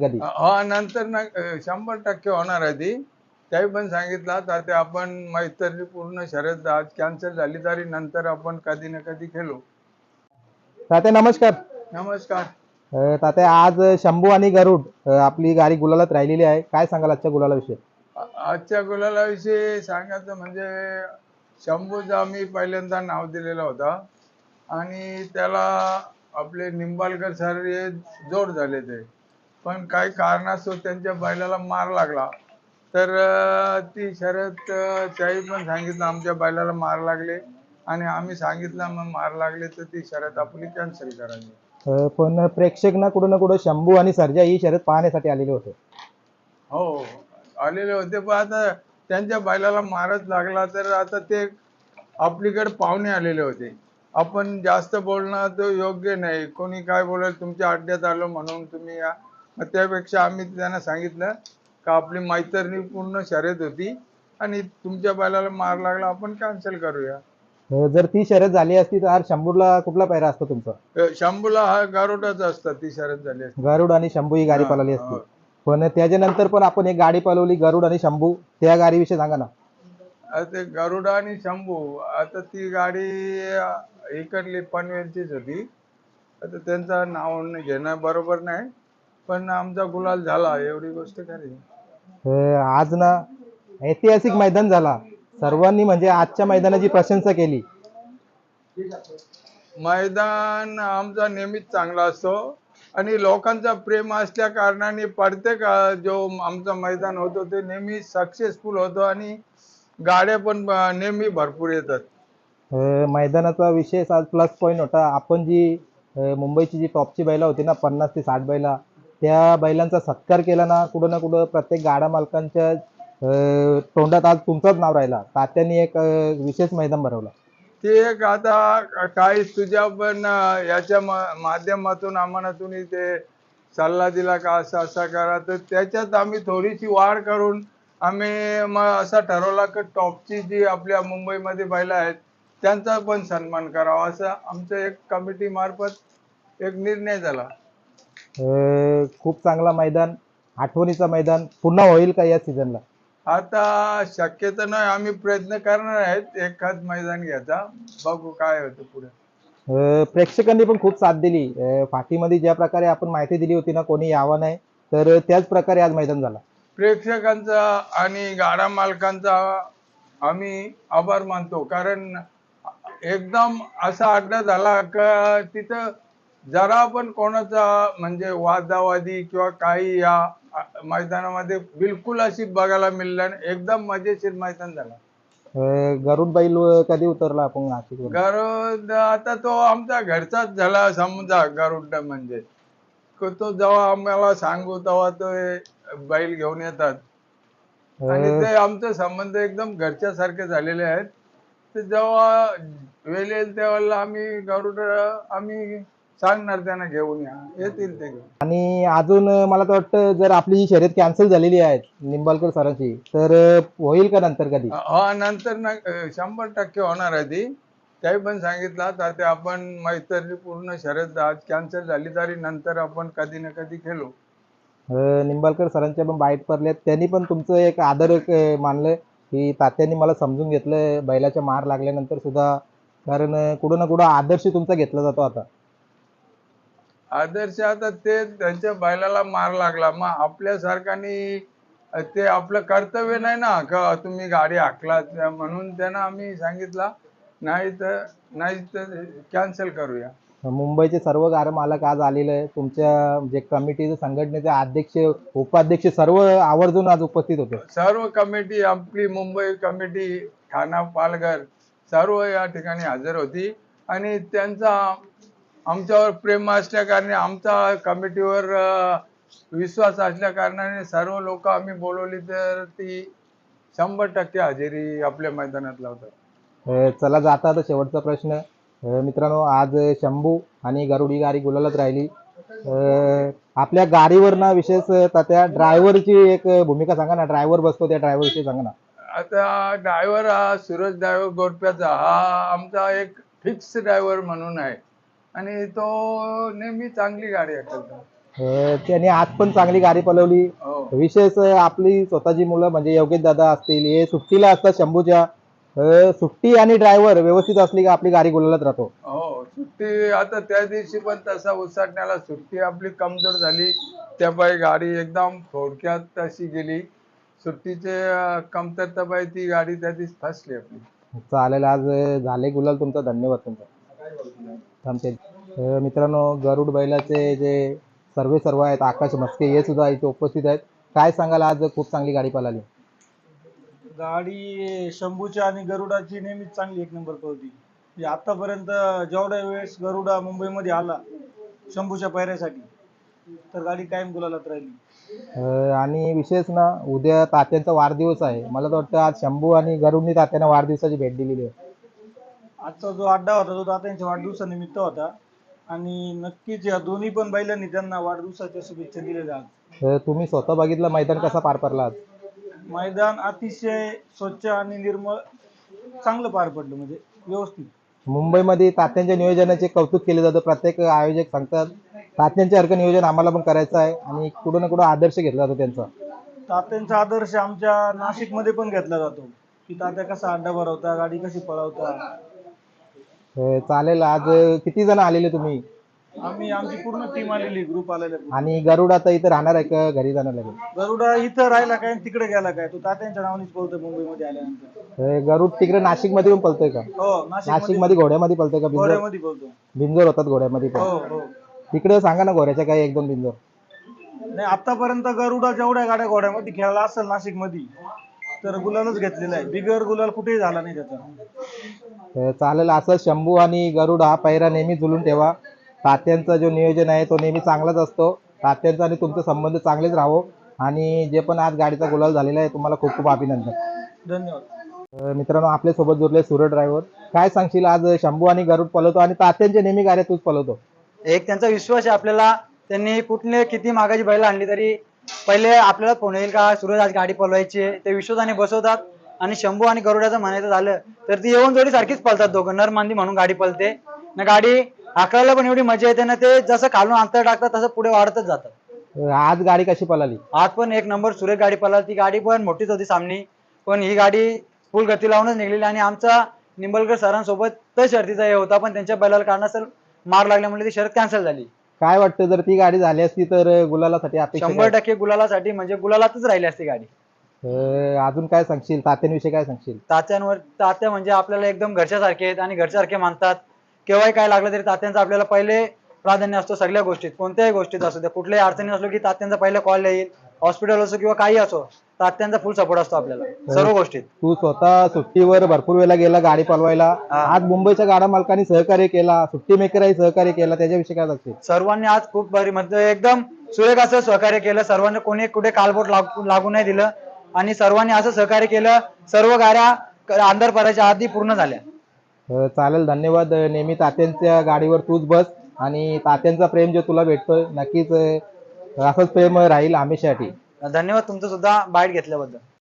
कधी? हा नंतर ना शंभर टक्के होणार आहे ती. त्याही पण सांगितलं तर ते आपण मैत्री पूर्ण शर्यत आज कॅन्सल झाली तरी नंतर आपण कधी ना कधी खेळू. तात्या नमस्कार. नमस्कार. अं, तात्या आज शंभू आणि गरुड अं, आपली गाडी गुलालात राहिलेली आहे. काय सांगाल आजच्या गुलाला विषयी? आ- आजच्या गुलालाविषयी सांगायचं म्हणजे शंभूचं आम्ही पहिल्यांदा नाव दिलेला होता. आणि त्याला आपले निंबाळकर सर हे जोड झाले ते. पण काही कारणास्तव त्यांच्या बैलाला मार लागला. तर ती अं, त्याही पण सांगितलं आमच्या बैलाला मार लागले. आणि आम्ही सांगितलं मग मार लागले तर ती शर्यत आपली कॅन्सल करायची पण प्रेक्षक ना कुठं ना कुठं शंभू आणि सर्जा ही शर्यत पाहण्यासाठी आलेले होते. हो आलेले होते. पण आता त्यांच्या बैलाला मारच लागला तर आता ते आपलीकडे पाहुणे आलेले होते. आपण जास्त बोलणं तर योग्य नाही. कोणी काय बोलेल तुमच्या अड्ड्यात आलो म्हणून तुम्ही या. मग त्यापेक्षा आम्ही त्यांना सांगितलं का आपली मैत्रिणी पूर्ण शर्यत होती आणि तुमच्या बैलाला मार लागला आपण कॅन्सल करूया. अं, जर ती शर्यत झाली असती तर आज शंभूला कुठला पैरा असतो तुमचा? अ, शंभूला हा गारोटाच असतात ती शर्यत झाली असती. गरुड आणि शंभू ही गाडी हा, पळाली हा. असती पण त्याच्यानंतर पण आपण एक गाडी पळवली गरुड आणि शंभू. त्या गाडीविषयी सांगा ना. ते गरुडा आणि शंभू आता ती गाडी अं, इकडली पनवेलचीच होती. आता त्यांचं नाव न- घेणं बरोबर नाही. पण आमचा गुलाल झाला एवढी गोष्ट खरी. अं, आज ना ऐतिहासिक मैदान झाला. सर्वांनी म्हणजे आजच्या मैदानाची प्रशंसा केली. मैदान आमचा नेहमीच चांगला असतो. आणि लोकांचा प्रेम असल्या कारणाने प्रत्येक अं, जो आमचं मैदान होतो ते नेहमी सक्सेसफुल होतो आणि गाड्या पण अं, नेहमी भरपूर येतात. अं, मैदानाचा विशेष आज प्लस पॉईंट होता. आपण जी अं, मुंबईची जी टॉपची बैला होती ना पन्नास ते साठ बैला त्या बैलांचा सत्कार केला ना कुठं ना कुठं प्रत्येक गाडा मालकांच्या अं, तोंडात आज तुमचंच नाव राहिला. तात्यांनी एक विशेष मैदान भरवलं. ते एक आता काही तुझ्या पण याच्या माध्यमातून आम्हाला तुम्ही ते सल्ला दिला का असं असा करा. तर त्याच्यात आम्ही थोडीशी वाढ करून आम्ही मग असा ठरवला की टॉपची जी आपल्या मुंबईमध्ये बैल आहेत त्यांचा पण सन्मान करावा. असं आमचं एक कमिटी मार्फत एक निर्णय झाला. खूप चांगला मैदान आठवणीचं मैदान पुन्हा होईल का या सीझनला आता शक्यतो नाही आम्ही प्रयत्न करणार आहेत एखाद मैदान घ्यायचा. बघू काय होतं पुढे. अं, प्रेक्षकांनी पण खूप साथ दिली. अं, फाटीमध्ये ज्या प्रकारे आपण माहिती दिली होती ना कोणी यावं नाही तर त्याच प्रकारे आज मैदान झाला. प्रेक्षकांचा आणि गाडा मालकांचा आम्ही आभार मानतो. कारण एकदम असा अड्डा झाला का तिथं जरा पण कोणाचा म्हणजे वादावादी किंवा काही या मैदानामध्ये बिलकुल अशी बघायला मिळलं नाही. एकदम मजेशीर मैदान झाला. अं, गरुड बैल कधी उतरला आपण नाशिकवरून? गरुड आता तो आमचा घरचाच झाला समजा गरुड म्हणजे. क- तो जेव्हा आम्हाला सांगू तेव्हा तो हे बैल घेऊन येतात. आणि ते आमचे संबंध एकदम घरच्या सारखे झालेले आहेत. ते जेव्हा वेळ येईल तेव्हा आम्ही गरुड आम्ही सांगणार त्यांना घेऊन या. येतील ते घेऊन. आणि अजून मला तर वाटतं जर आपली ही शर्यत कॅन्सल झालेली आहे निंबाळकर सरांची तर होईल का नंतर कधी? हा नंतर ना अं, शंभर टक्के होणार आहे ती. त्याही पण सांगितलं तर ते आपण मैत्री पूर्ण शर्यत आज कॅन्सल झाली तरी नंतर आपण कधी ना कधी खेळू. अं, निंबाळकर सरांच्या पण बाईट पडल्यात. त्यांनी पण तुमचं एक आदर एक, अं, मानलं. की तात्यांनी मला समजून घेतलं बैलाच्या मार लागल्यानंतर सुद्धा. कारण अं, कुठं ना कुठं आदर्श तुमचा घेतला जातो आता. आदर्श आता ते त्यांच्या बैलाला मार लागला. मग आपल्यासारखानी ते आपलं कर्तव्य नाही ना का तुम्ही गाडी हाकलात म्हणून त्यांना आम्ही सांगितलं. नाही तर नाही तर कॅन्सल करूया. मुंबईचे सर्व गार मालक आज आलेले आहे तुमच्या जे कमिटीचे संघटनेचे अध्यक्ष उपाध्यक्ष सर्व आवर्जून आज उपस्थित होते. सर्व कमिटी आपली मुंबई कमिटी ठाणा पालघर सर्व या ठिकाणी हजर होती. आणि त्यांचा आमच्यावर प्रेम असल्या कारणे आमचा कमिटीवर विश्वास असल्या कारणाने सर्व लोक आम्ही बोलवली तर ती शंभर टक्के हजेरी आपल्या मैदानात लावतात. चला जाता आता शेवटचा प्रश्न. मित्रांनो आज शंभू आणि गरुडी गाडी गुलालात राहिली. आपल्या गाडीवर ना विशेष त्या ड्रायव्हरची एक भूमिका सांगा ना. ड्रायव्हर बसतो त्या ड्रायव्हरची सांगा ना. आता ड्रायव्हर हा सूरज ड्रायव्हर गोरप्याचा हा आमचा एक फिक्स ड्रायव्हर म्हणून आहे. आणि तो नेहमी चांगली गाडी हाकलतो अं, त्यांनी आज पण चांगली गाडी पळवली हो. विशेष अं, आपली स्वतःची मुलं म्हणजे योगेश दादा असतील हे सुट्टीला असतात शंभूच्या. अं, सुट्टी आणि ड्रायव्हर व्यवस्थित असली का आपली गाडी गुलालात राहतो. हो सुट्टी आता त्या दिवशी पण तसा उसाटण्याला सुट्टी आपली कमजोर झाली. त्यापायी गाडी एकदम थोडक्यात तशी गेली. सुट्टीचे अं, कमतरतापायी ती गाडी त्या दिवशी फसली आपली. चालेल आज अं, झाले गुलाल तुमचा धन्यवाद तुमचा. थांबते. मित्रांनो गरुड बैलाचे जे सर्वे सर्व आहेत आकाश मस्के हे सुद्धा इथे उपस्थित आहेत. काय सांगाल आज? खूप चांगली गाडी पळाली. गाडी शंभूची आणि गरुडाची नेहमीच चांगली एक नंबर पळती. म्हणजे आतापर्यंत जेवढ्या वेळेस गरुडा मुंबईमध्ये आला शंभूच्या पायऱ्यासाठी तर गाडी कायम गुलालात राहिली. आणि विशेष ना उद्या तात्यांचा वाढदिवस आहे. मला तर वाटतं आज शंभू आणि गरुडनी तात्यांना वाढदिवसाची भेट दिलेली आहे. आजचा जो अड्डा होता तो तात्यांच्या वाढदिवसानिमित्त होता. आणि नक्कीच या दोन्ही पण बैलांनी त्यांना वाढदिवसाच्या शुभेच्छा दिलेल्या आहेत. अं, तुम्ही स्वतः बघितलं मैदान कसा पार पडला आज? मैदान अतिशय स्वच्छ आणि निर्मळ चांगलं पार पडलं म्हणजे व्यवस्थित. मुंबईमध्ये तात्यांच्या नियोजनाचे कौतुक केले जातं. प्रत्येक आयोजक सांगतात तात्यांच्या सारखं नियोजन आम्हाला पण करायचं आहे आणि कुठं ना कुठं आदर्श घेतला जातो त्यांचा. तात्यांचा आदर्श आमच्या नाशिकमध्ये पण घेतला जातो की तात्या कसा अड्डा भरवता गाडी कशी पळवता अं, चालेल. आज किती जण आलेले तुम्ही? आम्ही आमची पूर्ण टीम आलेली ग्रुप आलेला. आणि गरुड आता इथं राहणार आहे का? घरी जाणार लागेल गरुडा इथं राहिला काय आणि तिकडे गेला काय तो तात्यांच्या नावानेच पळतो मुंबईमध्ये आल्यानंतर. अं, गरुड तिकडे नाशिकमध्ये पण पळतोय का? हो नाशिक नाशिकमध्ये घोड्यामध्ये पळतोय का? बिंजोर? गोऱ्यामध्ये पळतो बिंजोर होतात घोड्यामध्ये पण. हो हो. तिकडे सांगा ना घोड्याच्या काही एक दोन बिंजोर. नाही आतापर्यंत गरुडा जेवढ्या गाड्या घोड्यामध्ये खेळला असेल नाशिकमध्ये तर गुलालच घेतलेला आहे. बिगर गुलाल कुठेही झाला नाही त्याचा. चालेल असं शंभू आणि गरुड हा पैरा नेहमी जुलून ठेवा. तात्यांचा जो नियोजन आहे तो नेहमी चांगलाच असतो. तात्यांचा आणि तुमचा संबंध चांगलेच राहो आणि जे पण आज गाडीचा गुलाल झालेला आहे तुम्हाला खूप खूप अभिनंदन. धन्यवाद. मित्रांनो आपल्यासोबत जुरले सूर्य ड्रायव्हर. काय सांगशील आज शंभू आणि गरुड पळवतो आणि तात्यांच्या नेहमी गाड्या तूच पळवतो एक त्यांचा विश्वास आहे आपल्याला. त्यांनी कुठले किती मागाची बैल आणली तरी पहिले आपल्याला फोन येईल का? सूरज आज गाडी पळवायची आहे. ते विश्वासाने बसवतात आणि शंभू आणि गरुडाचं म्हणायचं झालं तर ती येऊन जोडी सारखीच पळतात दोघं. नर मांदी म्हणून गाडी पळते ना गाडी आकळायला पण एवढी मजा येते ना ते जसं खालून अंतर टाकतात तसं पुढे वाढतच जातात आज गाडी कशी पळाली आज पण एक नंबर सुरेख गाडी पळाली ती गाडी पण मोठीच होती सामनी. पण ही गाडी फुल गती लावूनच निघलेली आणि आमचा निंबलकर सरांसोबत तर शर्तीचा हे होता. पण त्यांच्या बैलाला कारणास्तव मार लागल्यामुळे ती शर्त कॅन्सल झाली. काय वाटतं जर ती गाडी झाली असती तर गुलालासाठी अपेक्षा शंभर? टक्के गुलालासाठी म्हणजे गुलालातच राहिली असती गाडी. अं, अजून काय सांगशील? तात्यांविषयी काय सांगशील? तात्यांवर तात्या म्हणजे आपल्याला एकदम घरच्यासारखे आहेत आणि घरच्यासारखे मानतात. केव्हाही काय लागलं तरी तात्यांचं आपल्याला पहिले प्राधान्य असतो सगळ्या गोष्टीत. कोणत्याही गोष्टीत असू द्या कुठल्याही अडचणी असलो की तात्यांचा पहिला कॉल येईल. हॉस्पिटल असो किंवा काही असो तात्यांचा फुल सपोर्ट असतो आपल्याला. सर्व गोष्टीत. तू स्वतः सुट्टीवर भरपूर वेळेला गेला गाडी पळवायला. आज मुंबईच्या गाडा मालकांनी सहकार्य केला सुट्टी मेकरही सहकार्य केला त्याच्याविषयी काय सांगशील? सर्वांनी आज खूप भारी म्हणजे एकदम सुरेख असं सहकार्य केलं. सर्वांनी कोणी कुठे कालबोट लागू लागू नाही दिलं. आणि सर्वांनी असं सहकार्य केलं सर्व गाड्या अंधार पडायच्या आधी पूर्ण झाल्या. चालेल धन्यवाद. नेहमी तात्यांच्या गाडीवर तूच बस आणि तात्यांचा प्रेम जो तुला भेटतोय नक्कीच असंच प्रेम राहील हमेशासाठी धन्यवाद तुमचं सुद्धा बाईट घेतल्याबद्दल.